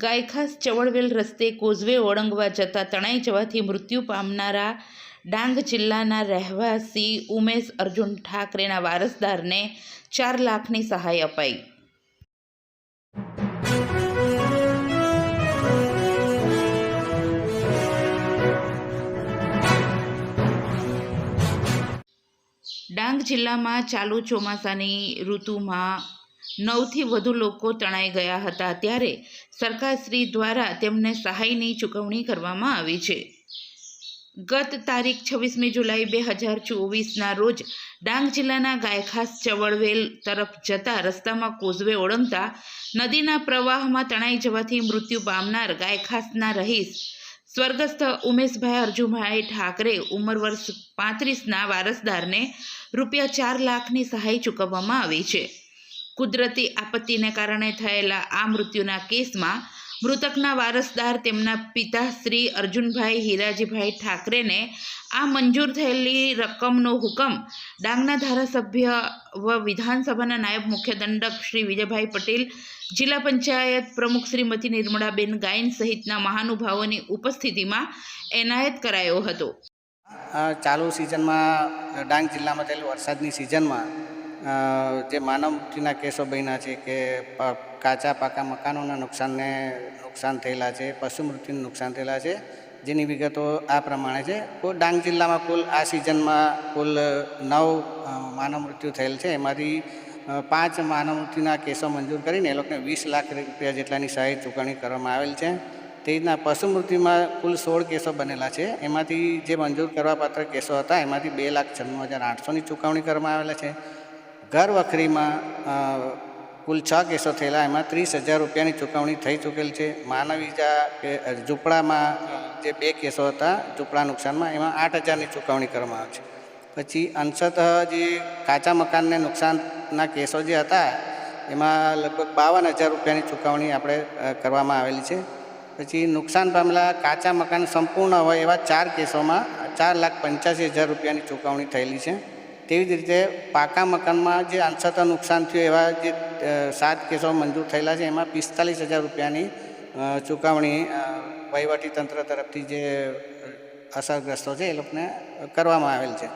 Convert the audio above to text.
ગાયખાસ ચવળવેલ રસ્તે કોઝવે ઓળંગવા જતા તણાઈ જવાથી મૃત્યુ પામનારા ડાંગ જિલ્લાના રહેવાસી ઉમેશ અર્જુન ઠાકરેના વારસદારને ચાર લાખની સહાય અપાઈ. ડાંગ જિલ્લામાં ચાલુ ચોમાસાની ઋતુમાં નવથી વધુ લોકો તણાઈ ગયા હતા ત્યારે સરકારશ્રી દ્વારા તેમને સહાયની ચૂકવણી કરવામાં આવી છે. ગત તારીખ છવ્વીસમી જુલાઈ બે હજાર ચોવીસના રોજ ડાંગ જિલ્લાના ગાયખાસ ચવળવેલ તરફ જતા રસ્તામાં કોઝવે ઓળંગતા નદીના પ્રવાહમાં તણાઈ જવાથી મૃત્યુ પામનાર ગાયખાસના રહીશ સ્વર્ગસ્થ ઉમેશભાઈ અર્જુભાઈ ઠાકરે ઉંમર વર્ષ પાંત્રીસના વારસદારને રૂપિયા ચાર લાખની સહાય ચૂકવવામાં આવી છે. કુદરતી આપત્તિને કારણે થયેલા આ મૃત્યુના કેસમાં મૃતકના વારસદાર તેમના પિતા શ્રી અર્જુનભાઈ હિરાજીભાઈ ઠાકરેને આ મંજૂર થયેલી રકમનો હુકમ ડાંગના ધારાસભ્ય વ વિધાનસભાના નાયબ મુખ્ય દંડક શ્રી વિજયભાઈ પટેલ, જિલ્લા પંચાયત પ્રમુખ શ્રીમતી નિર્મળાબેન ગાયન સહિતના મહાનુભાવોની ઉપસ્થિતિમાં એનાયત કરાયો હતો. ચાલુ સિઝનમાં ડાંગ જિલ્લામાં થયેલ વરસાદની સિઝનમાં જે માનવ મૃત્યુના કેસો બન્યા છે કે કાચા પાકા મકાનોના નુકસાનને નુકસાન થયેલા છે પશુ મૃત્યુને નુકસાન થયેલા છે, જેની વિગતો આ પ્રમાણે છે. કુલ ડાંગ જિલ્લામાં કુલ આ સિઝનમાં કુલ નવ માનવ મૃત્યુ થયેલ છે. એમાંથી પાંચ માનવ મૃત્યુના કેસો મંજૂર કરીને એ લોકોને વીસ લાખ રૂપિયા જેટલાની સહાય ચૂકવણી કરવામાં આવેલ છે. તે રીતના પશુ મૃત્યુમાં કુલ સોળ કેસો બનેલા છે. એમાંથી જે મંજૂર કરવાપાત્ર કેસો હતા, એમાંથી બે લાખ છન્નું હજાર આઠસોની ચૂકવણી કરવામાં આવેલા છે. ઘર વખરીમાં કુલ છ કેસો થયેલા, એમાં ત્રીસ હજાર રૂપિયાની ચૂકવણી થઈ ચૂકેલ છે. માનવ ઈજા કે ઝૂંપડામાં જે બે કેસો હતા, ઝૂંપડા નુકસાનમાં, એમાં આઠ હજારની ચૂકવણી કરવામાં આવે છે. પછી અંશતઃ જે કાચા મકાનને નુકસાનના કેસો જે હતા, એમાં લગભગ બાવન હજાર રૂપિયાની ચૂકવણી આપણે કરવામાં આવેલી છે. પછી નુકસાન પામેલા કાચા મકાન સંપૂર્ણ હોય એવા ચાર કેસોમાં ચાર લાખ પંચ્યાસી હજાર રૂપિયાની ચૂકવણી થયેલી છે. તેવી જ રીતે પાકા મકાનમાં જે અંશતા નુકસાન થયું એવા જે સાત કેસો મંજૂર થયેલા છે, એમાં પિસ્તાલીસ હજાર રૂપિયાની ચુકવણી તંત્ર તરફથી જે અસરગ્રસ્તો છે એ લોકોને કરવામાં આવેલ છે.